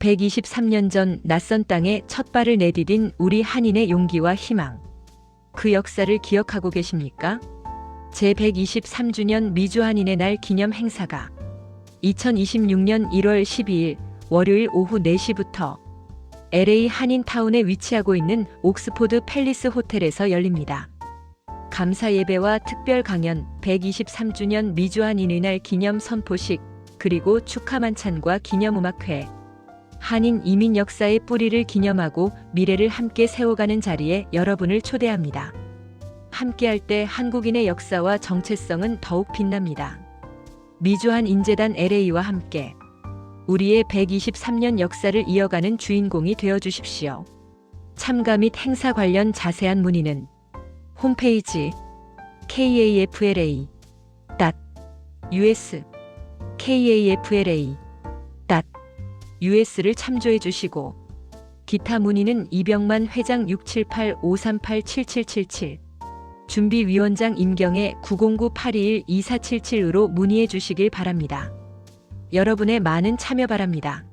123년 전 낯선 땅에 첫 발을 내디딘 우리 한인의 용기와 희망. 그 역사를 기억하고 계십니까? 제123주년 미주 한인의 날 기념 행사가 2026년 1월 12일 월요일 오후 4시부터 LA 한인타운에 위치하고 있는 옥스포드 팰리스 호텔에서 열립니다. 감사 예배와 특별 강연, 123주년 미주 한인의 날 기념 선포식, 그리고 축하 만찬과 기념 음악회, 한인 이민 역사의 뿌리를 기념하고 미래를 함께 세워가는 자리에 여러분을 초대합니다. 함께할 때 한국인의 역사와 정체성은 더욱 빛납니다. 미주한 인재단 LA와 함께 우리의 123년 역사를 이어가는 주인공이 되어 주십시오. 참가 및 행사 관련 자세한 문의는 홈페이지 kafla.us kafla.us를 참조해 주시고 기타 문의는 이병만 회장 678-538-7777 준비위원장 임경의 909-821-2477으로 문의해 주시길 바랍니다. 여러분의 많은 참여 바랍니다.